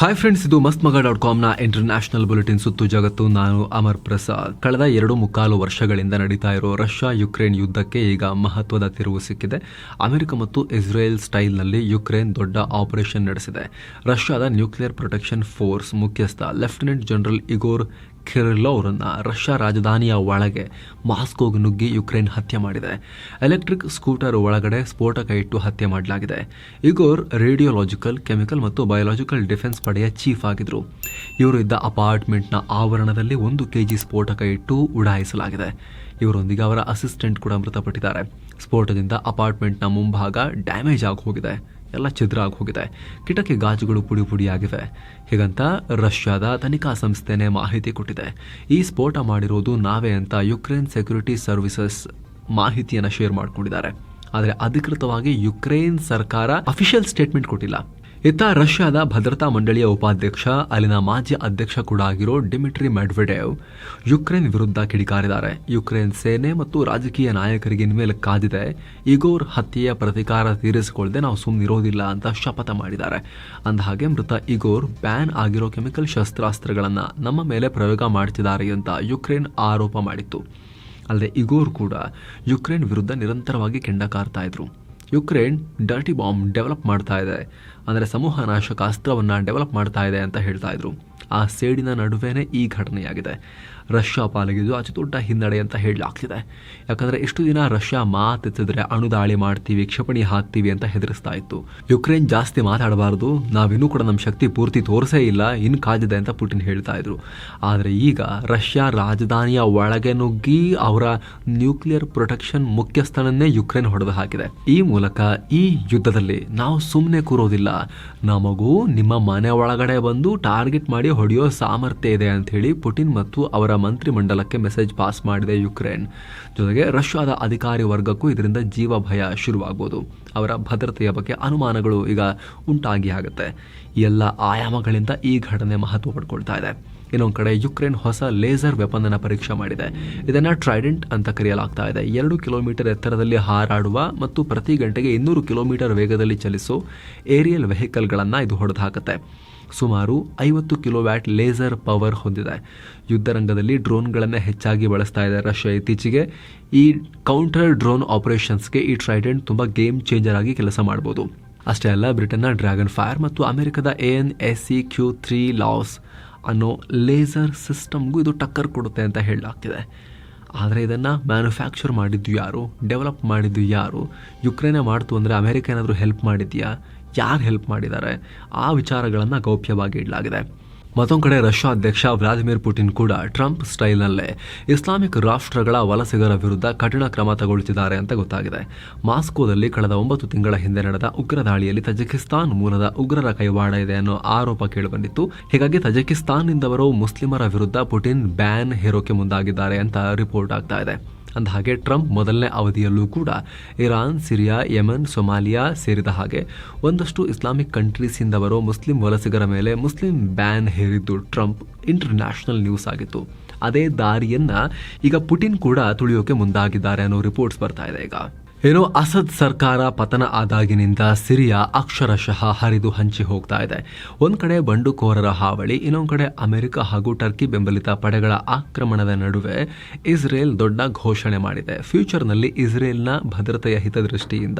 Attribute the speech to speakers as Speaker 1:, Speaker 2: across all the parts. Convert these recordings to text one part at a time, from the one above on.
Speaker 1: Hi friends ಇದು ಮಸ್ತ್ ಮಗ ಡಾಟ್ ಕಾಮ್ನ ಇಂಟರ್ನ್ಯಾಷನಲ್ ಬುಲೆಟಿನ್ ಸುತ್ತು ಜಗತ್ತು. ನಾನು ಅಮರ್ ಪ್ರಸಾದ್. ಕಳೆದ ಎರಡು ಮುಕ್ಕಾಲು ವರ್ಷಗಳಿಂದ ನಡೀತಾ ಇರೋ ರಷ್ಯಾ ಯುಕ್ರೇನ್ ಯುದ್ಧಕ್ಕೆ ಈಗ ಮಹತ್ವದ ತಿರುವು ಸಿಕ್ಕಿದೆ. ಅಮೆರಿಕ ಮತ್ತು ಇಸ್ರೇಲ್ ಸ್ಟೈಲ್ನಲ್ಲಿ ಯುಕ್ರೇನ್ ದೊಡ್ಡ ಆಪರೇಷನ್ ನಡೆಸಿದೆ. ರಷ್ಯಾದ ನ್ಯೂಕ್ಲಿಯರ್ ಪ್ರೊಟೆಕ್ಷನ್ ಫೋರ್ಸ್ ಮುಖ್ಯಸ್ಥ ಲೆಫ್ಟಿನೆಂಟ್ ಜನರಲ್ ಇಗೋರ್ ಖಿರಿಲೋವ್ರನ್ನ ರಷ್ಯಾ ರಾಜಧಾನಿಯ ಒಳಗೆ ಮಾಸ್ಕೋಗೆ ನುಗ್ಗಿ ಯುಕ್ರೇನ್ ಹತ್ಯೆ ಮಾಡಿದೆ. ಎಲೆಕ್ಟ್ರಿಕ್ ಸ್ಕೂಟರ್ ಒಳಗಡೆ ಸ್ಫೋಟಕ ಇಟ್ಟು ಹತ್ಯೆ ಮಾಡಲಾಗಿದೆ. ಇಗೋರ್ ರೇಡಿಯೋಲಾಜಿಕಲ್, ಕೆಮಿಕಲ್ ಮತ್ತು ಬಯೋಲಾಜಿಕಲ್ ಡಿಫೆನ್ಸ್ ಪಡೆಯ ಚೀಫ್ ಆಗಿದ್ರು. ಇವರು ಇದ್ದ ಅಪಾರ್ಟ್ಮೆಂಟ್ನ ಆವರಣದಲ್ಲಿ ಒಂದು ಕೆಜಿ ಸ್ಫೋಟಕ ಇಟ್ಟು ಉಡಾಯಿಸಲಾಗಿದೆ. ಇವರೊಂದಿಗೆ ಅವರ ಅಸಿಸ್ಟೆಂಟ್ ಕೂಡ ಮೃತಪಟ್ಟಿದ್ದಾರೆ. ಸ್ಫೋಟದಿಂದ ಅಪಾರ್ಟ್ಮೆಂಟ್ನ ಮುಂಭಾಗ ಡ್ಯಾಮೇಜ್ ಆಗಿ ಹೋಗಿದೆ. ಎಲ್ಲ ಛಿದ್ರ ಆಗಿ ಹೋಗಿದೆ. ಕಿಟಕಿ ಗಾಜುಗಳು ಪುಡಿ ಪುಡಿಯಾಗಿವೆ. ಹೀಗಂತ ರಷ್ಯಾದ ತನಿಖಾ ಸಂಸ್ಥೆನೇ ಮಾಹಿತಿ ಕೊಟ್ಟಿದೆ. ಈ ಸ್ಫೋಟ ಮಾಡಿರೋದು ನಾವೇ ಅಂತ ಯುಕ್ರೇನ್ ಸೆಕ್ಯೂರಿಟಿ ಸರ್ವಿಸಸ್ ಮಾಹಿತಿಯನ್ನು ಶೇರ್ ಮಾಡಿಕೊಂಡಿದ್ದಾರೆ. ಆದರೆ ಅಧಿಕೃತವಾಗಿ ಯುಕ್ರೇನ್ ಸರ್ಕಾರ ಅಫಿಷಿಯಲ್ ಸ್ಟೇಟ್ಮೆಂಟ್ ಕೊಟ್ಟಿಲ್ಲ. ಇತ್ತ ರಷ್ಯಾದ ಭದ್ರತಾ ಮಂಡಳಿಯ ಉಪಾಧ್ಯಕ್ಷ, ಅಲ್ಲಿನ ಮಾಜಿ ಅಧ್ಯಕ್ಷ ಕೂಡ ಆಗಿರೋ ಡಿಮಿಟ್ರಿ ಮೆಡ್ವೆಡೇವ್ ಯುಕ್ರೇನ್ ವಿರುದ್ಧ ಕಿಡಿಕಾರಿದ್ದಾರೆ. ಯುಕ್ರೇನ್ ಸೇನೆ ಮತ್ತು ರಾಜಕೀಯ ನಾಯಕರಿಗೆ ಇನ್ಮೇಲೆ ಕಾದಿದೆ. ಇಗೋರ್ ಹತ್ಯೆಯ ಪ್ರತಿಕಾರ ತೀರಿಸಿಕೊಳ್ಳದೆ ನಾವು ಸುಮ್ಮನಿರೋದಿಲ್ಲ ಅಂತ ಶಪಥ ಮಾಡಿದ್ದಾರೆ. ಅಂದಹಾಗೆ ಮೃತ ಇಗೋರ್ ಬ್ಯಾನ್ ಆಗಿರೋ ಕೆಮಿಕಲ್ ಶಸ್ತ್ರಾಸ್ತ್ರಗಳನ್ನು ನಮ್ಮ ಮೇಲೆ ಪ್ರಯೋಗ ಮಾಡ್ತಿದ್ದಾರೆ ಅಂತ ಯುಕ್ರೇನ್ ಆರೋಪ ಮಾಡಿತ್ತು. ಅಲ್ಲದೆ ಇಗೋರ್ ಕೂಡ ಯುಕ್ರೇನ್ ವಿರುದ್ಧ ನಿರಂತರವಾಗಿ ಕೆಂಡ ಕಾರ್ತಾ ಇದ್ರು. ಯುಕ್ರೇನ್ ಡರ್ಟಿ ಬಾಂಬ್ ಡೆವಲಪ್ ಮಾಡ್ತಾ ಇದೆ. ಅಂದರೆ ಸಮೂಹ ನಾಶಕ ಅಸ್ತ್ರವನ್ನು ಡೆವಲಪ್ ಮಾಡ್ತಾ ಇದೆ ಅಂತ ಹೇಳ್ತಾ ಇದ್ರು. ಆ ಸೇಡಿನ ನಡುವೆನೇ ಈ ಘಟನೆಯಾಗಿದೆ. ರಷ್ಯಾ ಪಾಲಿಗೆ ಇದು ಅತಿ ದೊಡ್ಡ ಹಿನ್ನಡೆ ಅಂತ ಹೇಳಲಾಗ್ತಿದೆ ಯಾಕಂದರೆ ಇಷ್ಟು ದಿನ ರಷ್ಯಾ ಮಾತೆತ್ತಿದ್ರೆ ಅಣುದಾಳಿ ಮಾಡ್ತೀವಿ, ಕ್ಷಿಪಣಿ ಹಾಕ್ತೀವಿ ಅಂತ ಹೆದರಿಸ್ತಾ ಇತ್ತು. ಯುಕ್ರೇನ್ ಜಾಸ್ತಿ ಮಾತಾಡಬಾರ್ದು, ನಾವಿನ್ನೂ ಕೂಡ ನಮ್ಮ ಶಕ್ತಿ ಪೂರ್ತಿ ತೋರಿಸೇ ಇಲ್ಲ ಇನ್ನು ಕಾದಿದೆ ಅಂತ ಪುಟಿನ್ ಹೇಳ್ತಾ ಇದ್ರು. ಆದರೆ ಈಗ ರಷ್ಯಾ ರಾಜಧಾನಿಯ ಒಳಗೆ ನುಗ್ಗಿ ಅವರ ನ್ಯೂಕ್ಲಿಯರ್ ಪ್ರೊಟೆಕ್ಷನ್ ಮುಖ್ಯಸ್ಥನನ್ನೇ ಯುಕ್ರೇನ್ ಹೊಡೆದು ಹಾಕಿದೆ. ಈ ಮೂಲಕ ಈ ಯುದ್ಧದಲ್ಲಿ ನಾವು ಸುಮ್ಮನೆ ಕೂರೋದಿಲ್ಲ. ನಮಗೂ ನಿಮ್ಮ ಮನೆ ಒಳಗಡೆ ಬಂದು ಟಾರ್ಗೆಟ್ ಮಾಡಿ ಹೊಡೆಯೋ ಸಾಮರ್ಥ್ಯ ಇದೆ ಅಂತ ಹೇಳಿ ಪುಟಿನ್ ಮತ್ತು ಅವರ ಮಂತ್ರಿಮಂಡಲಕ್ಕೆ ಮೆಸೇಜ್ ಪಾಸ್ ಮಾಡಿದೆ ಯುಕ್ರೇನ್. ಜೊತೆಗೆ ರಷ್ಯಾದ ಅಧಿಕಾರಿ ವರ್ಗಕ್ಕೂ ಇದರಿಂದ ಜೀವ ಭಯ ಶುರುವಾಗ್ಬೋದು. ಅವರ ಭದ್ರತೆಯ ಬಗ್ಗೆ ಅನುಮಾನಗಳು ಈಗ ಉಂಟಾಗಿ ಆಗುತ್ತೆ ಎಲ್ಲ ಆಯಾಮಗಳಿಂದ ಈ ಘಟನೆ ಮಹತ್ವ ಪಡ್ಕೊಳ್ತಾ ಇದೆ. ಇನ್ನೊಂದು ಕಡೆ ಯುಕ್ರೇನ್ ಹೊಸ ಲೇಸರ್ ವೆಪನ್ ಅನ್ನು ಪರೀಕ್ಷೆ ಮಾಡಿದೆ. ಇದನ್ನ ಟ್ರೈಡೆಂಟ್ ಅಂತ ಕರೆಯಲಾಗ್ತಾ ಇದೆ. ಎರಡು ಕಿಲೋಮೀಟರ್ ಎತ್ತರದಲ್ಲಿ ಹಾರಾಡುವ ಮತ್ತು ಪ್ರತಿ ಗಂಟೆಗೆ ಇನ್ನೂರು ಕಿಲೋಮೀಟರ್ ವೇಗದಲ್ಲಿ ಚಲಿಸೋ ಏರಿಯಲ್ ವೆಹಿಕಲ್ಗಳನ್ನು ಇದು ಹೊಡೆದು ಹಾಕುತ್ತೆ ಸುಮಾರು ಐವತ್ತು ಕಿಲೋವ್ಯಾಟ್ ಲೇಸರ್ ಪವರ್ ಹೊಂದಿದೆ. ಯುದ್ಧರಂಗದಲ್ಲಿ ಡ್ರೋನ್ಗಳನ್ನು ಹೆಚ್ಚಾಗಿ ಬಳಸ್ತಾ ಇದೆ ರಷ್ಯಾ ಇತ್ತೀಚೆಗೆ. ಈ ಕೌಂಟರ್ ಡ್ರೋನ್ ಆಪರೇಷನ್ಸ್ಗೆ ಈ ಟ್ರೈಡೆಂಟ್ ತುಂಬ ಗೇಮ್ ಚೇಂಜರ್ ಆಗಿ ಕೆಲಸ ಮಾಡ್ಬೋದು. ಅಷ್ಟೇ ಅಲ್ಲ, ಬ್ರಿಟನ್ನ ಡ್ರ್ಯಾಗನ್ ಫೈರ್ ಮತ್ತು ಅಮೆರಿಕದ A N S C Q three LaWS ಅನ್ನೋ ಲೇಸರ್ ಸಿಸ್ಟಮ್ಗೂ ಇದು ಟಕ್ಕರ್ ಕೊಡುತ್ತೆ ಅಂತ ಹೇಳಲಾಗ್ತಿದೆ. ಆದರೆ ಇದನ್ನು ಮ್ಯಾನುಫ್ಯಾಕ್ಚರ್ ಮಾಡಿದ್ದು ಯಾರು? ಡೆವಲಪ್ ಮಾಡಿದ್ದು ಯಾರು? ಯುಕ್ರೇನೇ ಮಾಡ್ತು ಅಂದರೆ ಅಮೆರಿಕ ಏನಾದರೂ ಹೆಲ್ಪ್ ಮಾಡಿದೆಯಾ? ಯಾರು ಹೆಲ್ಪ್ ಮಾಡಿದ್ದಾರೆ? ಆ ವಿಚಾರಗಳನ್ನು ಗೌಪ್ಯವಾಗಿ ಇಡಲಾಗಿದೆ. ಮತ್ತೊಂದು ಕಡೆ ರಷ್ಯಾ ಅಧ್ಯಕ್ಷ ವ್ಲಾದಿಮಿರ್ ಪುಟಿನ್ ಕೂಡ ಟ್ರಂಪ್ ಸ್ಟೈಲ್ನಲ್ಲೇ ಇಸ್ಲಾಮಿಕ್ ರಾಷ್ಟ್ರಗಳ ವಲಸಿಗರ ವಿರುದ್ಧ ಕಠಿಣ ಕ್ರಮ ತಗೊಳ್ಳುತ್ತಿದ್ದಾರೆ ಅಂತ ಗೊತ್ತಾಗಿದೆ. ಮಾಸ್ಕೋದಲ್ಲಿ ಕಳೆದ ಒಂಬತ್ತು ತಿಂಗಳ ಹಿಂದೆ ನಡೆದ ಉಗ್ರ ದಾಳಿಯಲ್ಲಿ ತಜಕಿಸ್ತಾನ್ ಮೂಲದ ಉಗ್ರರ ಕೈವಾಡ ಇದೆ ಅನ್ನೋ ಆರೋಪ ಕೇಳಿಬಂದಿತ್ತು. ಹೀಗಾಗಿ ತಜಕಿಸ್ತಾನ್ನಿಂದವರು ಮುಸ್ಲಿಮರ ವಿರುದ್ಧ ಪುಟಿನ್ ಬ್ಯಾನ್ ಹೇರೋಕೆ ಮುಂದಾಗಿದ್ದಾರೆ ಅಂತ ರಿಪೋರ್ಟ್ ಆಗ್ತಾ ಇದೆ. ಅಂದಹಾಗೆ ಟ್ರಂಪ್ ಮೊದಲನೇ ಅವಧಿಯಲ್ಲೂ ಕೂಡ ಇರಾನ್, ಸಿರಿಯಾ, ಯಮನ್, ಸೊಮಾಲಿಯಾ ಸೇರಿದ ಹಾಗೆ ಒಂದಷ್ಟು ಇಸ್ಲಾಮಿಕ್ ಕಂಟ್ರೀಸಿಂದ ಬರೋ ಮುಸ್ಲಿಂ ವಲಸಿಗರ ಮೇಲೆ ಮುಸ್ಲಿಂ ಬ್ಯಾನ್ ಹೇರಿದ್ದು ಟ್ರಂಪ್ ಇಂಟರ್ನ್ಯಾಷನಲ್ ನ್ಯೂಸ್ ಆಗಿತ್ತು. ಅದೇ ದಾರಿಯನ್ನು ಈಗ ಪುಟಿನ್ ಕೂಡ ತುಳಿಯೋಕೆ ಮುಂದಾಗಿದ್ದಾರೆ ಅನ್ನೋ ರಿಪೋರ್ಟ್ಸ್ ಬರ್ತಾ ಇದೆ ಈಗ. ಏನೋ ಅಸದ್ ಸರ್ಕಾರ ಪತನ ಆದಾಗಿನಿಂದ ಸಿರಿಯಾ ಅಕ್ಷರಶಃ ಹರಿದು ಹಂಚಿ ಹೋಗ್ತಾ ಇದೆ. ಒಂದು ಕಡೆ ಬಂಡುಕೋರರ ಹಾವಳಿ, ಇನ್ನೊಂದು ಕಡೆ ಅಮೆರಿಕ ಹಾಗೂ ಟರ್ಕಿ ಬೆಂಬಲಿತ ಪಡೆಗಳ ಆಕ್ರಮಣದ ನಡುವೆ ಇಸ್ರೇಲ್ ದೊಡ್ಡ ಘೋಷಣೆ ಮಾಡಿದೆ. ಫ್ಯೂಚರ್ನಲ್ಲಿ ಇಸ್ರೇಲ್ನ ಭದ್ರತೆಯ ಹಿತದೃಷ್ಟಿಯಿಂದ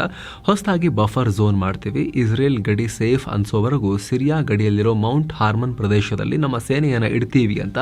Speaker 1: ಹೊಸದಾಗಿ ಬಫರ್ ಝೋನ್ ಮಾಡ್ತೀವಿ. ಇಸ್ರೇಲ್ ಗಡಿ ಸೇಫ್ ಅನ್ಸೋವರೆಗೂ ಸಿರಿಯಾ ಗಡಿಯಲ್ಲಿರೋ ಮೌಂಟ್ ಹಾರ್ಮನ್ ಪ್ರದೇಶದಲ್ಲಿ ನಮ್ಮ ಸೇನೆಯನ್ನು ಇಡ್ತೀವಿ ಅಂತ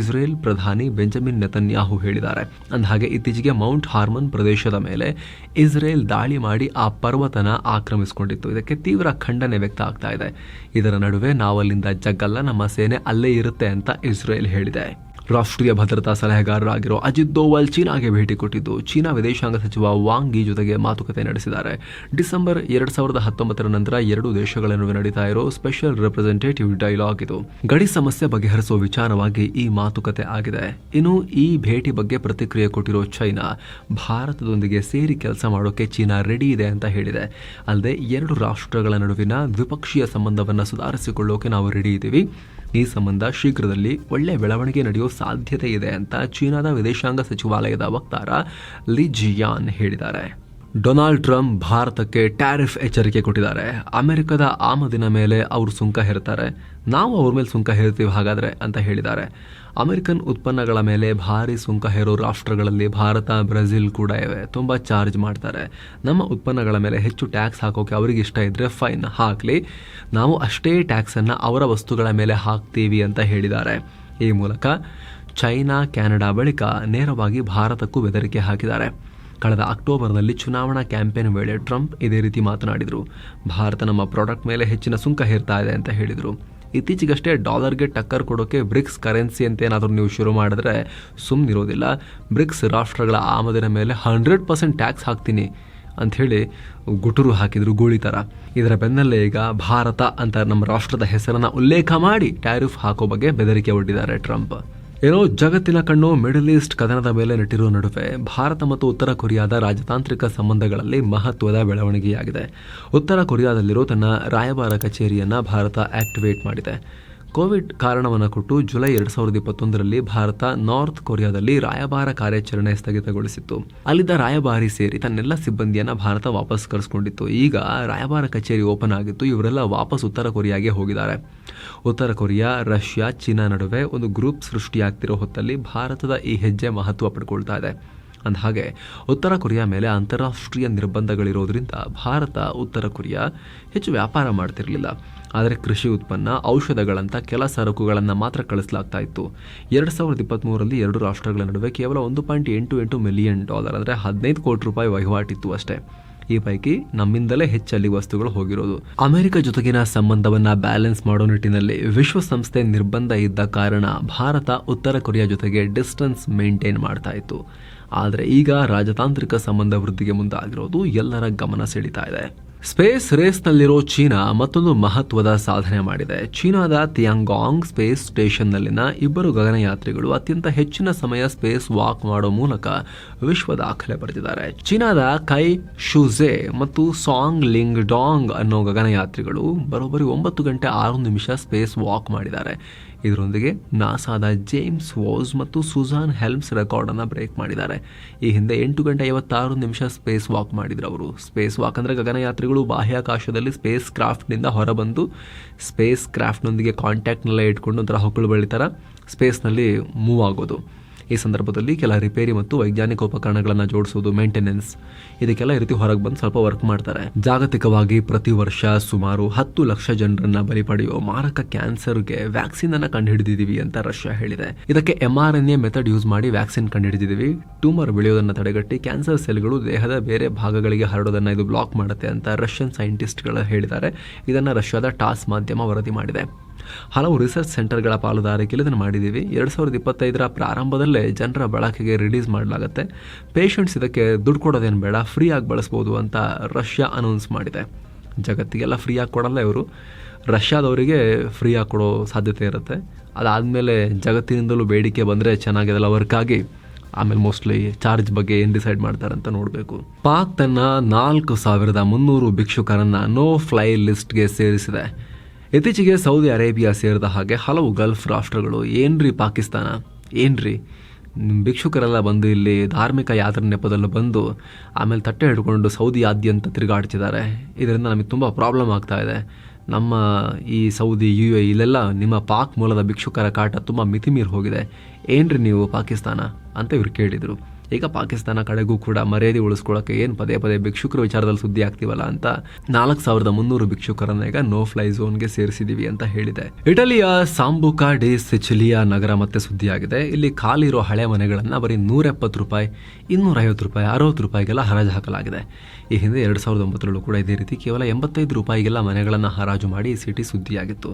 Speaker 1: ಇಸ್ರೇಲ್ ಪ್ರಧಾನಿ ಬೆಂಜಮಿನ್ ನೆತನ್ಯಾಹು ಹೇಳಿದ್ದಾರೆ. ಅಂದಹಾಗೆ ಇತ್ತೀಚೆಗೆ ಮೌಂಟ್ ಹಾರ್ಮನ್ ಪ್ರದೇಶದ ಮೇಲೆ ಇಸ್ರೇಲ್ ದಾಳಿ ಮಾಡಿ ಆ ಪರ್ವತನ ಆಕ್ರಮಿಸಿಕೊಂಡಿತ್ತು. ಇದಕ್ಕೆ ತೀವ್ರ ಖಂಡನೆ ವ್ಯಕ್ತ ಆಗ್ತಾ ಇದೆ. ಇದರ ನಡುವೆ ನಾವಲ್ಲಿಂದ ಜಗ್ಗಲ್ಲ, ನಮ್ಮ ಸೇನೆ ಅಲ್ಲೇ ಇರುತ್ತೆ ಅಂತ ಇಸ್ರೇಲ್ ಹೇಳಿದೆ. ರಾಷ್ಟ್ರೀಯ ಭದ್ರತಾ ಸಲಹೆಗಾರರಾಗಿರೋ ಅಜಿತ್ ದೋವಲ್ ಚೀನಾಗೆ ಭೇಟಿ ಕೊಟ್ಟಿದ್ದು. ಚೀನಾ ವಿದೇಶಾಂಗ ಸಚಿವ ವಾಂಗ್ ಯಿ ಜೊತೆಗೆ ಮಾತುಕತೆ ನಡೆಸಿದ್ದಾರೆ. ಡಿಸೆಂಬರ್ ಎರಡ್ ಸಾವಿರದ ಹತ್ತೊಂಬತ್ತರ ನಂತರ ಎರಡು ದೇಶಗಳ ನಡುವೆ ನಡೀತಾ ಇರೋ ಸ್ಪೆಷಲ್ ರೆಪ್ರೆಸೆಂಟೇಟಿವ್ ಡೈಲಾಗ್ ಇದು. ಗಡಿ ಸಮಸ್ಯೆ ಬಗೆಹರಿಸುವ ವಿಚಾರವಾಗಿ ಈ ಮಾತುಕತೆ ಆಗಿದೆ. ಇನ್ನು ಈ ಭೇಟಿ ಬಗ್ಗೆ ಪ್ರತಿಕ್ರಿಯೆ ಕೊಟ್ಟಿರೋ ಚೈನಾ, ಭಾರತದೊಂದಿಗೆ ಸೇರಿ ಕೆಲಸ ಮಾಡೋಕೆ ಚೀನಾ ರೆಡಿ ಇದೆ ಅಂತ ಹೇಳಿದೆ. ಅಲ್ಲದೆ ಎರಡು ರಾಷ್ಟ್ರಗಳ ನಡುವಿನ ದ್ವಿಪಕ್ಷೀಯ ಸಂಬಂಧವನ್ನು ಸುಧಾರಿಸಿಕೊಳ್ಳೋಕೆ ನಾವು ರೆಡಿ ಇದ್ದೀವಿ. ಈ ಸಂಬಂಧ ಶೀಘ್ರದಲ್ಲಿ ಒಳ್ಳೆ ಬೆಳವಣಿಗೆ ನಡೆಯೋ ಸಾಧ್ಯತೆ ಇದೆ ಅಂತ ಚೀನಾದ ವಿದೇಶಾಂಗ ಸಚಿವಾಲಯದ ವಕ್ತಾರ ಲಿ ಜಿಯಾನ್ ಹೇಳಿದ್ದಾರೆ. ಡೊನಾಲ್ಡ್ ಟ್ರಂಪ್ ಭಾರತಕ್ಕೆ ಟ್ಯಾರಿಫ್ ಎಚ್ಚರಿಕೆ ಕೊಟ್ಟಿದ್ದಾರೆ. ಅಮೆರಿಕದ ಆಮದಿನ ಮೇಲೆ ಅವರು ಸುಂಕ ಹೇರ್ತಾರೆ. ನಾವು ಅವ್ರ ಮೇಲೆ ಸುಂಕ ಹೇರ್ತೀವಿ ಹಾಗಾದರೆ ಅಂತ ಹೇಳಿದ್ದಾರೆ. ಅಮೆರಿಕನ್ ಉತ್ಪನ್ನಗಳ ಮೇಲೆ ಭಾರಿ ಸುಂಕ ಹೇರೋ ರಾಷ್ಟ್ರಗಳಲ್ಲಿ ಭಾರತ, ಬ್ರೆಜಿಲ್ ಕೂಡ ಇವೆ. ತುಂಬ ಚಾರ್ಜ್ ಮಾಡ್ತಾರೆ. ನಮ್ಮ ಉತ್ಪನ್ನಗಳ ಮೇಲೆ ಹೆಚ್ಚು ಟ್ಯಾಕ್ಸ್ ಹಾಕೋಕೆ ಅವರಿಗೆ ಇಷ್ಟ ಇದ್ದರೆ ಫೈನ್ ಹಾಕಲಿ. ನಾವು ಅಷ್ಟೇ ಟ್ಯಾಕ್ಸನ್ನು ಅವರ ವಸ್ತುಗಳ ಮೇಲೆ ಹಾಕ್ತೀವಿ ಅಂತ ಹೇಳಿದ್ದಾರೆ. ಈ ಮೂಲಕ ಚೈನಾ, ಕೆನಡಾ ಬಳಿಕ ನೇರವಾಗಿ ಭಾರತಕ್ಕೂ ಬೆದರಿಕೆ ಹಾಕಿದ್ದಾರೆ. ಕಳೆದ ಅಕ್ಟೋಬರ್ನಲ್ಲಿ ಚುನಾವಣಾ ಕ್ಯಾಂಪೇನ್ ವೇಳೆ ಟ್ರಂಪ್ ಇದೇ ರೀತಿ ಮಾತನಾಡಿದರು. ಭಾರತ ನಮ್ಮ ಪ್ರಾಡಕ್ಟ್ ಮೇಲೆ ಹೆಚ್ಚಿನ ಸುಂಕ ಹೇರ್ತಾ ಇದೆ ಅಂತ ಹೇಳಿದರು. ಇತ್ತೀಚೆಗಷ್ಟೇ ಡಾಲರ್ಗೆ ಟಕ್ಕರ್ ಕೊಡೋಕೆ ಬ್ರಿಕ್ಸ್ ಕರೆನ್ಸಿ ಅಂತ ಏನಾದರೂ ನೀವು ಶುರು ಮಾಡಿದ್ರೆ ಸುಮ್ಮನಿರೋದಿಲ್ಲ ಬ್ರಿಕ್ಸ್ ರಾಷ್ಟ್ರಗಳ ಆಮದಿನ ಮೇಲೆ ಹಂಡ್ರೆಡ್ ಪರ್ಸೆಂಟ್ ಟ್ಯಾಕ್ಸ್ ಹಾಕ್ತೀನಿ ಅಂಥೇಳಿ ಗುಟುರು ಹಾಕಿದ್ರು ಗೂಳಿ ಥರ ಇದರ ಬೆನ್ನಲ್ಲೇ ಈಗ ಭಾರತ ಅಂತ ನಮ್ಮ ರಾಷ್ಟ್ರದ ಹೆಸರನ್ನು ಉಲ್ಲೇಖ ಮಾಡಿ ಟ್ಯಾರಿಫ್ ಹಾಕೋ ಬಗ್ಗೆ ಬೆದರಿಕೆ ಒಡ್ಡಿದ್ದಾರೆ ಟ್ರಂಪ್. ಏನೋ ಜಗತ್ತಿನ ಕಣ್ಣು ಮಿಡಲ್ ಈಸ್ಟ್ ಕದನದ ಮೇಲೆ ನೆಟ್ಟಿರುವ ನಡುವೆ ಭಾರತ ಮತ್ತು ಉತ್ತರ ಕೊರಿಯಾದ ರಾಜತಾಂತ್ರಿಕ ಸಂಬಂಧಗಳಲ್ಲಿ ಮಹತ್ವದ ಬೆಳವಣಿಗೆಯಾಗಿದೆ. ಉತ್ತರ ಕೊರಿಯಾದಲ್ಲಿರೋ ತನ್ನ ರಾಯಭಾರ ಕಚೇರಿಯನ್ನು ಭಾರತ ಆಕ್ಟಿವೇಟ್ ಮಾಡಿದೆ. ಕೋವಿಡ್ ಕಾರಣವನ್ನು ಕೊಟ್ಟು ಜುಲೈ ಎರಡು ಸಾವಿರದ ಇಪ್ಪತ್ತೊಂದರಲ್ಲಿ ಭಾರತ ನಾರ್ತ್ ಕೊರಿಯಾದಲ್ಲಿ ರಾಯಭಾರ ಕಾರ್ಯಾಚರಣೆ ಸ್ಥಗಿತಗೊಳಿಸಿತ್ತು. ಅಲ್ಲಿದ್ದ ರಾಯಭಾರಿ ಸೇರಿ ತನ್ನೆಲ್ಲ ಸಿಬ್ಬಂದಿಯನ್ನು ಭಾರತ ವಾಪಸ್ ಕರೆಸ್ಕೊಂಡಿತ್ತು. ಈಗ ರಾಯಭಾರ ಕಚೇರಿ ಓಪನ್ ಆಗಿತ್ತು. ಇವರೆಲ್ಲ ವಾಪಸ್ ಉತ್ತರ ಕೊರಿಯಾಗೆ ಹೋಗಿದ್ದಾರೆ. ಉತ್ತರ ಕೊರಿಯಾ, ರಷ್ಯಾ, ಚೀನಾ ನಡುವೆ ಒಂದು ಗ್ರೂಪ್ ಸೃಷ್ಟಿಯಾಗ್ತಿರೋ ಹೊತ್ತಲ್ಲಿ ಭಾರತದ ಈ ಹೆಜ್ಜೆ ಮಹತ್ವ ಪಡ್ಕೊಳ್ತಾ ಇದೆ. ಅಂದಹಾಗೆ ಉತ್ತರ ಕೊರಿಯಾ ಮೇಲೆ ಅಂತಾರಾಷ್ಟ್ರೀಯ ನಿರ್ಬಂಧಗಳಿರೋದ್ರಿಂದ ಭಾರತ ಉತ್ತರ ಕೊರಿಯಾ ಹೆಚ್ಚು ವ್ಯಾಪಾರ ಮಾಡ್ತಿರಲಿಲ್ಲ. ಆದರೆ ಕೃಷಿ ಉತ್ಪನ್ನ, ಔಷಧಗಳಂಥ ಕೆಲ ಸರಕುಗಳನ್ನು ಮಾತ್ರ ಕಳಿಸಲಾಗ್ತಾ ಇತ್ತು. ಎರಡು ಸಾವಿರದ ಇಪ್ಪತ್ತ್ಮೂರರಲ್ಲಿ ಎರಡು ರಾಷ್ಟ್ರಗಳ ನಡುವೆ ಕೇವಲ ಒಂದು ಪಾಯಿಂಟ್ ಎಂಟು ಎಂಟು ಮಿಲಿಯನ್ ಡಾಲರ್ ಅಂದರೆ ಹದಿನೈದು ಕೋಟಿ ರೂಪಾಯಿ ವಹಿವಾಟಿತ್ತು ಅಷ್ಟೇ. ಈ ಪೈಕಿ ನಮ್ಮಿಂದಲೇ ಹೆಚ್ಚಲ್ಲಿ ವಸ್ತುಗಳು ಹೋಗಿರೋದು. ಅಮೆರಿಕ ಜೊತೆಗಿನ ಸಂಬಂಧವನ್ನ ಬ್ಯಾಲೆನ್ಸ್ ಮಾಡೋ ನಿಟ್ಟಿನಲ್ಲಿ ವಿಶ್ವಸಂಸ್ಥೆ ನಿರ್ಬಂಧ ಇದ್ದ ಕಾರಣ ಭಾರತ ಉತ್ತರ ಕೊರಿಯಾ ಜೊತೆಗೆ ಡಿಸ್ಟೆನ್ಸ್ ಮೇಂಟೈನ್ ಮಾಡ್ತಾ ಇತ್ತು. ಆದರೆ ಈಗ ರಾಜತಾಂತ್ರಿಕ ಸಂಬಂಧ ವೃದ್ಧಿಗೆ ಮುಂದಾಗಿರೋದು ಎಲ್ಲರ ಗಮನ ಸೆಳೀತಾ ಇದೆ. ಸ್ಪೇಸ್ ರೇಸ್ನಲ್ಲಿರೋ ಚೀನಾ ಮತ್ತೊಂದು ಮಹತ್ವದ ಸಾಧನೆ ಮಾಡಿದೆ. ಚೀನಾದ ತಿಯಾಂಗಾಂಗ್ ಸ್ಪೇಸ್ ಸ್ಟೇಷನ್ನಲ್ಲಿನ ಇಬ್ಬರು ಗಗನಯಾತ್ರಿಗಳು ಅತ್ಯಂತ ಹೆಚ್ಚಿನ ಸಮಯ ಸ್ಪೇಸ್ ವಾಕ್ ಮಾಡೋ ಮೂಲಕ ವಿಶ್ವ ದಾಖಲೆ ಬರೆದಿದ್ದಾರೆ ಚೀನಾದ ಕೈ ಶೂಝೆ ಮತ್ತು ಸಾಂಗ್ ಲಿಂಗ್ ಡಾಂಗ್ ಅನ್ನೋ ಗಗನಯಾತ್ರಿಗಳು ಬರೋಬ್ಬರಿ ಒಂಬತ್ತು ಗಂಟೆ ಆರು ನಿಮಿಷ ಸ್ಪೇಸ್ ವಾಕ್ ಮಾಡಿದ್ದಾರೆ. ಇದರೊಂದಿಗೆ ನಾಸಾದ ಜೇಮ್ಸ್ ವೋಸ್ ಮತ್ತು ಸುಜಾನ್ ಹೆಲ್ಮ್ಸ್ ರೆಕಾರ್ಡನ್ನು ಬ್ರೇಕ್ ಮಾಡಿದ್ದಾರೆ. ಈ ಹಿಂದೆ ಎಂಟು ಗಂಟೆ ಐವತ್ತಾರು ನಿಮಿಷ ಸ್ಪೇಸ್ ವಾಕ್ ಮಾಡಿದ್ರು ಅವರು. ಸ್ಪೇಸ್ ವಾಕ್ ಅಂದ್ರೆ ಗಗನಯಾತ್ರಿಗಳು ಬಾಹ್ಯಾಕಾಶದಲ್ಲಿ ಸ್ಪೇಸ್ ಕ್ರಾಫ್ಟ್ನಿಂದ ಹೊರಬಂದು ಸ್ಪೇಸ್ ಕ್ರಾಫ್ಟ್ನೊಂದಿಗೆ ಕಾಂಟ್ಯಾಕ್ಟ್ನೆಲ್ಲ ಇಟ್ಕೊಂಡು ಒಂಥರ ಹೊಕ್ಕಳು ಬೆಳಿತಾರ ಸ್ಪೇಸ್ನಲ್ಲಿ ಮೂವ್ ಆಗೋದು. ಈ ಸಂದರ್ಭದಲ್ಲಿ ಕೆಲ ರಿಪೇರಿ ಮತ್ತು ವೈಜ್ಞಾನಿಕ ಉಪಕರಣಗಳನ್ನು ಜೋಡಿಸೋದು ಮೇಂಟೆನೆನ್ಸ್ ಇದಕ್ಕೆಲ್ಲ ಈ ರೀತಿ ಹೊರಗೆ ಬಂದು ಸ್ವಲ್ಪ ವರ್ಕ್ ಮಾಡ್ತಾರೆ. ಜಾಗತಿಕವಾಗಿ ಪ್ರತಿ ವರ್ಷ ಸುಮಾರು ಹತ್ತು ಲಕ್ಷ ಜನರನ್ನ ಬಲಿ ಪಡೆಯುವ ಮಾರಕ ಕ್ಯಾನ್ಸರ್ಗೆ ವ್ಯಾಕ್ಸಿನ್ ಅನ್ನ ಕಂಡುಹಿಡಿದಿದ್ದೀವಿ ಅಂತ ರಷ್ಯಾ ಹೇಳಿದೆ. ಇದಕ್ಕೆ M R N A method use ಮಾಡಿ ವ್ಯಾಕ್ಸಿನ್ ಕಂಡುಹಿಡಿದಿದ್ದೀವಿ ಟ್ಯೂಮರ್ ಬೆಳೆಯೋದನ್ನ ತಡೆಗಟ್ಟಿ ಕ್ಯಾನ್ಸರ್ ಸೆಲ್ಗಳು ದೇಹದ ಬೇರೆ ಭಾಗಗಳಿಗೆ ಹರಡೋದನ್ನ ಇದು ಬ್ಲಾಕ್ ಮಾಡುತ್ತೆ ಅಂತ ರಷ್ಯನ್ ಸೈಂಟಿಸ್ಟ್ಗಳು ಹೇಳಿದ್ದಾರೆ. ಇದನ್ನ ರಷ್ಯಾದ ಟಾಸ್ ಮಾಧ್ಯಮ ವರದಿ ಮಾಡಿದೆ. ಹಲವು ರಿಸರ್ಚ್ ಸೆಂಟರ್ಗಳ ಪಾಲುದಾರಿಕೆಯಲ್ಲಿ ಇದನ್ನು ಮಾಡಿದ್ದೀವಿ ಎರಡ್ ಸಾವಿರದ ಇಪ್ಪತ್ತೈದರ ಪ್ರಾರಂಭದಲ್ಲೇ ಜನರ ಬಳಕೆಗೆ ರಿಲೀಸ್ ಮಾಡಲಾಗುತ್ತೆ. ಪೇಷಂಟ್ಸ್ ಇದಕ್ಕೆ ದುಡ್ಡು ಕೊಡೋದೇನು ಬೇಡ ಫ್ರೀಯಾಗಿ ಬಳಸ್ಬೋದು ಅಂತ ರಷ್ಯಾ ಅನೌನ್ಸ್ ಮಾಡಿದೆ. ಜಗತ್ತಿಗೆಲ್ಲ ಫ್ರೀಯಾಗಿ ಕೊಡಲ್ಲ ಇವರು. ರಷ್ಯಾದವರಿಗೆ ಫ್ರೀಯಾಗಿ ಕೊಡೋ ಸಾಧ್ಯತೆ ಇರುತ್ತೆ. ಅದಾದಮೇಲೆ ಜಗತ್ತಿನಿಂದಲೂ ಬೇಡಿಕೆ ಬಂದರೆ ಚೆನ್ನಾಗಿದೆಲ್ಲ ವರ್ಕಾಗಿ ಆಮೇಲೆ ಮೋಸ್ಟ್ಲಿ ಚಾರ್ಜ್ ಬಗ್ಗೆ ಏನು ಡಿಸೈಡ್ ಮಾಡ್ತಾರೆ ಅಂತ ನೋಡಬೇಕು. ಪಾಕ್ ತನ್ನ ನಾಲ್ಕು ಸಾವಿರದ ಮುನ್ನೂರು ಭಿಕ್ಷುಕರನ್ನ ನೋ ಫ್ಲೈ ಲಿಸ್ಟ್ಗೆ ಸೇರಿಸಿದೆ. ಇತ್ತೀಚೆಗೆ ಸೌದಿ ಅರೇಬಿಯಾ ಸೇರಿದ ಹಾಗೆ ಹಲವು ಗಲ್ಫ್ ರಾಷ್ಟ್ರಗಳು ಏನ್ರಿ ಪಾಕಿಸ್ತಾನ? ಏನ್ರಿ? ಭಿಕ್ಷುಕರೆಲ್ಲ ಬಂದು ಇಲ್ಲಿ ಧಾರ್ಮಿಕ ಯಾತ್ರೆ ನೆಪದಲ್ಲಿ ಬಂದು ಆಮೇಲೆ ತಟ್ಟೆ ಹಿಡ್ಕೊಂಡು ಸೌದಿಯಾದ್ಯಂತ ತಿರುಗಾಡ್ತಿದ್ದಾರೆ. ಇದರಿಂದ ನಮಗೆ ತುಂಬ ಪ್ರಾಬ್ಲಮ್ ಆಗ್ತಾ ಇದೆ. ನಮ್ಮ ಈ ಸೌದಿ ಯು ಎ ಇಲ್ಲೆಲ್ಲ ನಿಮ್ಮ ಪಾಕ್ ಮೂಲದ ಭಿಕ್ಷುಕರ ಕಾಟ ತುಂಬ ಮಿತಿಮೀರಿ ಹೋಗಿದೆ. ಏನ್ರಿ ನೀವು ಪಾಕಿಸ್ತಾನ? ಅಂತ ಇವ್ರು ಕೇಳಿದರು. ಈಗ ಪಾಕಿಸ್ತಾನ ಕಡೆಗೂ ಕೂಡ ಮರ್ಯಾದೆ ಉಳಿಸ್ಕೊಳ್ಳೋಕೆ ಏನು ಪದೇ ಪದೇ ಭಿಕ್ಷುಕರ ವಿಚಾರದಲ್ಲಿ ಸುದ್ದಿ ಆಗ್ತೀವಲ್ಲ ಅಂತ ನಾಲ್ಕು ಸಾವಿರದ ಮುನ್ನೂರು ಭಿಕ್ಷುಕರನ್ನ ಈಗ ನೋ ಫ್ಲೈ ಝೋನ್ಗೆ ಸೇರಿಸಿದೀವಿ ಅಂತ ಹೇಳಿದೆ. ಇಟಲಿಯ ಸಾಂಬುಕಾ ಡಿ ಸಿಚಿಲಿಯಾ ನಗರ ಮತ್ತೆ ಸುದ್ದಿಯಾಗಿದೆ. ಇಲ್ಲಿ ಖಾಲಿರೋ ಹಳೆ ಮನೆಗಳನ್ನು ಬರೀ ನೂರೆಪ್ಪತ್ತು ರೂಪಾಯಿ, ಇನ್ನೂರೈವತ್ತು ರೂಪಾಯಿ, ಅರವತ್ತು ರೂಪಾಯಿಗೆಲ್ಲ ಹರಾಜು ಹಾಕಲಾಗಿದೆ. ಈ ಹಿಂದೆ ಎರಡು ಸಾವಿರದ ಒಂಬತ್ತರಲ್ಲೂ ಕೂಡ ಇದೇ ರೀತಿ ಕೇವಲ ಎಂಬತ್ತೈದು ರೂಪಾಯಿಗೆಲ್ಲ ಮನೆಗಳನ್ನು ಹರಾಜು ಮಾಡಿ ಸಿಟಿ ಸುದ್ದಿಯಾಗಿತ್ತು.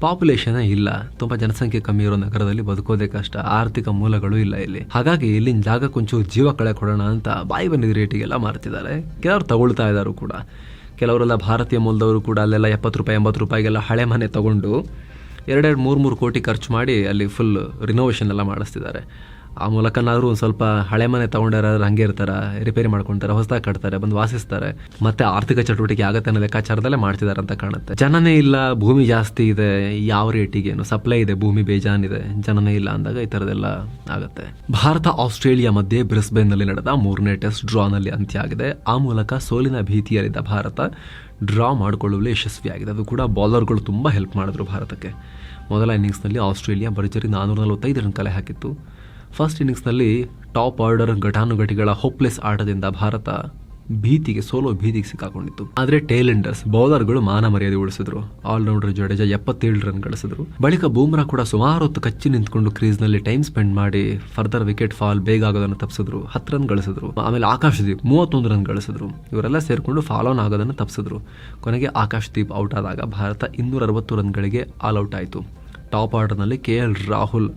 Speaker 1: ಪಾಪ್ಯುಲೇಷನ್ ಇಲ್ಲ. ತುಂಬಾ ಜನಸಂಖ್ಯೆ ಕಮ್ಮಿ ಇರೋ ನಗರದಲ್ಲಿ ಬದುಕೋದೇ ಕಷ್ಟ. ಆರ್ಥಿಕ ಮೂಲಗಳು ಇಲ್ಲ ಇಲ್ಲಿ. ಹಾಗಾಗಿ ಇಲ್ಲಿನ ಜಾಗ ಕೊಂಚೂರು ಜೀವ ಕಳೆ ಕೊಡೋಣ ಅಂತ ಬಾಯಿ ಬಂದಿದ್ದ ರೇಟಿಗೆಲ್ಲ ಮಾರ್ತಿದ್ದಾರೆ. ಕೆಲವರು ತಗೊಳ್ತಾ ಇದ್ದಾರೆ ಕೂಡ. ಕೆಲವರೆಲ್ಲ ಭಾರತೀಯ ಮೂಲದವರು ಕೂಡ ಅಲ್ಲೆಲ್ಲ ಎಪ್ಪತ್ತು ರೂಪಾಯಿ, ಎಂಬತ್ತು ರೂಪಾಯಿಗೆಲ್ಲ ಹಳೆ ಮನೆ ತಗೊಂಡು ಎರಡೆರಡು ಮೂರು ಮೂರು ಕೋಟಿ ಖರ್ಚು ಮಾಡಿ ಅಲ್ಲಿ ಫುಲ್ ರಿನೋವೇಷನ್ ಎಲ್ಲ ಮಾಡಿಸ್ತಿದ್ದಾರೆ. ಆ ಮೂಲಕನಾದರೂ ಒಂದು ಸ್ವಲ್ಪ ಹಳೆ ಮನೆ ತೊಗೊಂಡಾರಾದ್ರೆ ಹಂಗೆ ಇರ್ತಾರೆ ರಿಪೇರಿ ಮಾಡ್ಕೊತಾರೆ, ಹೊಸದಾಗಿ ಕಟ್ತಾರೆ, ಬಂದು ವಾಸಿಸ್ತಾರೆ. ಮತ್ತೆ ಆರ್ಥಿಕ ಚಟುವಟಿಕೆ ಆಗುತ್ತೆ ಅನ್ನೋ ಲೆಕ್ಕಾಚಾರದಲ್ಲೇ ಮಾಡ್ತಿದ್ದಾರೆ ಅಂತ ಕಾಣುತ್ತೆ. ಜನನೇ ಇಲ್ಲ, ಭೂಮಿ ಜಾಸ್ತಿ ಇದೆ, ಯಾವ ರೇಟಿಗೇನು? ಸಪ್ಲೈ ಇದೆ, ಭೂಮಿ ಬೇಜಾನಿದೆ ಜನನೇ ಇಲ್ಲ ಅಂದಾಗ ಈ ಥರದೆಲ್ಲ ಆಗುತ್ತೆ. ಭಾರತ, ಆಸ್ಟ್ರೇಲಿಯಾ ಮಧ್ಯೆ ಬ್ರಿಸ್ಬೇನ್ನಲ್ಲಿ ನಡೆದ ಮೂರನೇ ಟೆಸ್ಟ್ ಡ್ರಾನಲ್ಲಿ ಅಂತ್ಯ ಆಗಿದೆ. ಆ ಮೂಲಕ ಸೋಲಿನ ಭೀತಿಯಲ್ಲಿದ್ದ ಭಾರತ ಡ್ರಾ ಮಾಡಿಕೊಳ್ಳಲು ಯಶಸ್ವಿಯಾಗಿದೆ. ಅದು ಕೂಡ ಬೌಲರ್ಗಳು ತುಂಬ ಹೆಲ್ಪ್ ಮಾಡಿದ್ರು ಭಾರತಕ್ಕೆ. ಮೊದಲ ಇನ್ನಿಂಗ್ಸ್ನಲ್ಲಿ ಆಸ್ಟ್ರೇಲಿಯಾ ಭರ್ಜರಿ ನಾನ್ನೂರ ನಲವತ್ತೈದು ರನ್ ಕಲೆ ಹಾಕಿತ್ತು. ಫಸ್ಟ್ ಇನ್ನಿಂಗ್ಸ್ನಲ್ಲಿ ಟಾಪ್ ಆರ್ಡರ್ ಘಟಾನುಘಟಿಗಳ ಹೋಪ್ಲೆಸ್ ಆಟದಿಂದ ಭಾರತ ಭೀತಿಗೆ ಸೋಲೋ ಭೀತಿಗೆ ಸಿಕ್ಕಾಕೊಂಡಿತ್ತು. ಆದರೆ ಟೇಲೆಂಡರ್ಸ್ ಬೌಲರ್ಗಳು ಮಾನ ಮರ್ಯಾದೆ ಉಳಿಸಿದ್ರು. ಆಲ್ರೌಂಡರ್ ಜಡೇಜಾ ಎಪ್ಪತ್ತೇಳು ರನ್ ಗಳಿಸಿದ್ರು. ಬಳಿಕ ಬೂಮ್ರಾ ಕೂಡ ಸುಮಾರು ಹೊತ್ತು ಕಚ್ಚಿ ನಿಂತ್ಕೊಂಡು ಕ್ರೀಸ್ನಲ್ಲಿ ಟೈಮ್ ಸ್ಪೆಂಡ್ ಮಾಡಿ ಫರ್ದರ್ ವಿಕೆಟ್ ಫಾಲ್ ಬೇಗ ಆಗೋದನ್ನು ತಪ್ಪಿಸಿದ್ರು. ಹತ್ತು ರನ್ ಗಳಿಸಿದ್ರು. ಆಮೇಲೆ ಆಕಾಶದೀಪ್ ಮೂವತ್ತೊಂದು ರನ್ ಗಳಿಸಿದ್ರು. ಇವರೆಲ್ಲ ಸೇರಿಕೊಂಡು ಫಾಲೋ ಆನ್ ಆಗೋದನ್ನು ತಪ್ಪಿಸಿದ್ರು. ಕೊನೆಗೆ ಆಕಾಶದೀಪ್ ಔಟ್ ಆದಾಗ ಭಾರತ ಇನ್ನೂರ ಅರವತ್ತು ರನ್ಗಳಿಗೆ ಆಲ್ ಔಟ್ ಆಯಿತು. ಟಾಪ್ ಆರ್ಡರ್ನಲ್ಲಿ K L Rahul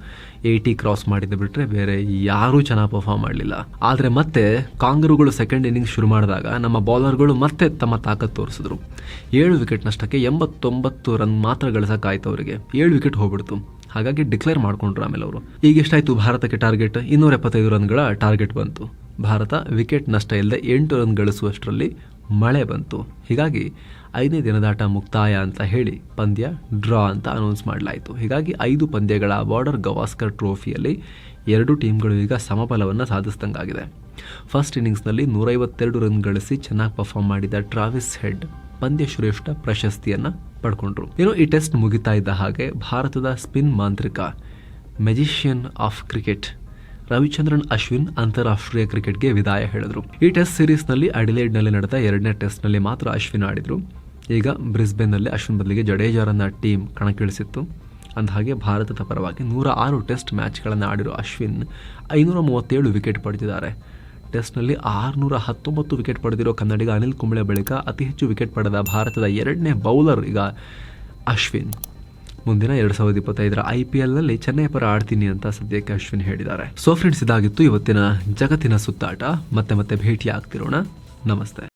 Speaker 1: eighty cross ಮಾಡಿದ್ದು ಬಿಟ್ಟರೆ ಬೇರೆ ಯಾರೂ ಚೆನ್ನಾಗಿ ಪರ್ಫಾರ್ಮ್ ಮಾಡಲಿಲ್ಲ. ಆದರೆ ಮತ್ತೆ ಕಾಂಗರುಗಳು ಸೆಕೆಂಡ್ ಇನ್ನಿಂಗ್ಸ್ ಶುರು ಮಾಡಿದಾಗ ನಮ್ಮ ಬೌಲರ್ಗಳು ಮತ್ತೆ ತಮ್ಮ ತಾಕತ್ತು ತೋರಿಸಿದ್ರು. ಏಳು ವಿಕೆಟ್ ನಷ್ಟಕ್ಕೆ ಎಂಬತ್ತೊಂಬತ್ತು ರನ್ ಮಾತ್ರ ಗಳಿಸೋಕ್ಕಾಯ್ತು ಅವರಿಗೆ. ಏಳು ವಿಕೆಟ್ ಹೋಗ್ಬಿಡ್ತು. ಹಾಗಾಗಿ ಡಿಕ್ಲೇರ್ ಮಾಡ್ಕೊಂಡ್ರು ಆಮೇಲೆ ಅವರು. ಈಗ ಎಷ್ಟಾಯಿತು ಭಾರತಕ್ಕೆ ಟಾರ್ಗೆಟ್ ಇನ್ನೂರ ಎಪ್ಪತ್ತೈದು ರನ್ಗಳ ಟಾರ್ಗೆಟ್ ಬಂತು. ಭಾರತ ವಿಕೆಟ್ ನಷ್ಟ ಇಲ್ಲದೆ ಎಂಟು ರನ್ ಗಳಿಸುವಷ್ಟರಲ್ಲಿ ಮಳೆ ಬಂತು. ಹೀಗಾಗಿ ಐದನೇ ದಿನದಾಟ ಮುಕ್ತಾಯ ಅಂತ ಹೇಳಿ ಪಂದ್ಯ ಡ್ರಾ ಅಂತ ಅನೌನ್ಸ್ ಮಾಡಲಾಯಿತು. ಹೀಗಾಗಿ ಐದು ಪಂದ್ಯಗಳ ಬಾರ್ಡರ್ ಗವಾಸ್ಕರ್ ಟ್ರೋಫಿಯಲ್ಲಿ ಎರಡು ಟೀಮ್ಗಳು ಈಗ ಸಮಬಲವನ್ನು ಸಾಧಿಸಿದಂಗಾಗಿದೆ. ಫಸ್ಟ್ ಇನ್ನಿಂಗ್ಸ್ನಲ್ಲಿ ನೂರೈವತ್ತೆರಡು ರನ್ ಗಳಿಸಿ ಚೆನ್ನಾಗಿ ಪರ್ಫಾರ್ಮ್ ಮಾಡಿದ ಟ್ರಾವಿಸ್ ಹೆಡ್ ಪಂದ್ಯ ಶ್ರೇಷ್ಠ ಪ್ರಶಸ್ತಿಯನ್ನು ಪಡ್ಕೊಂಡ್ರು. ಇನ್ನು ಈ ಟೆಸ್ಟ್ ಮುಗಿತಾ ಇದ್ದ ಹಾಗೆ ಭಾರತದ ಸ್ಪಿನ್ ಮಾಂತ್ರಿಕ magician of cricket Ravichandran Ashwin ಅಂತಾರಾಷ್ಟ್ರೀಯ ಕ್ರಿಕೆಟ್ಗೆ ವಿದಾಯ ಹೇಳಿದರು. ಈ ಟೆಸ್ಟ್ ಸೀರೀಸ್ನಲ್ಲಿ ಅಡಿಲೇಡ್ನಲ್ಲಿ ನಡೆದ ಎರಡನೇ ಟೆಸ್ಟ್ನಲ್ಲಿ ಮಾತ್ರ ಅಶ್ವಿನ್ ಆಡಿದ್ರು. ಈಗ ಬ್ರಿಸ್ಬೇನ್ನಲ್ಲಿ ಅಶ್ವಿನ್ ಬದಲಿಗೆ ಜಡೇಜಾರನ್ನ ಟೀಮ್ ಕಣಕ್ಕಿಳಿಸಿತ್ತು. ಅಂದಹಾಗೆ ಭಾರತದ ಪರವಾಗಿ ನೂರ ಆರು ಟೆಸ್ಟ್ ಮ್ಯಾಚ್ಗಳನ್ನು ಆಡಿರೋ ಅಶ್ವಿನ್ ಐನೂರ ಮೂವತ್ತೇಳು ವಿಕೆಟ್ ಪಡೆದಿದ್ದಾರೆ. ಟೆಸ್ಟ್ನಲ್ಲಿ ಆರುನೂರ ಹತ್ತೊಂಬತ್ತು ವಿಕೆಟ್ ಪಡೆದಿರೋ ಕನ್ನಡಿಗ ಅನಿಲ್ ಕುಂಬ್ಳೆ ಬಳಿಕ ಅತಿ ಹೆಚ್ಚು ವಿಕೆಟ್ ಪಡೆದ ಭಾರತದ ಎರಡನೇ ಬೌಲರ್ ಈಗ ಅಶ್ವಿನ್. ಮುಂದಿನ ಎರಡು ಸಾವಿರದ ಇಪ್ಪತ್ತೈದರ ಐ ಪಿ ಎಲ್ನಲ್ಲಿ ಚೆನ್ನೈ ಪರ ಆಡ್ತೀನಿ ಅಂತ ಸದ್ಯಕ್ಕೆ ಅಶ್ವಿನ್ ಹೇಳಿದ್ದಾರೆ. ಸೊ ಫ್ರೆಂಡ್ಸ್ ಇದಾಗಿತ್ತು ಇವತ್ತಿನ ಜಗತ್ತಿನ ಸುತ್ತಾಟ. ಮತ್ತೆ ಮತ್ತೆ ಭೇಟಿ ಆಗ್ತಿರೋಣ ನಮಸ್ತೆ.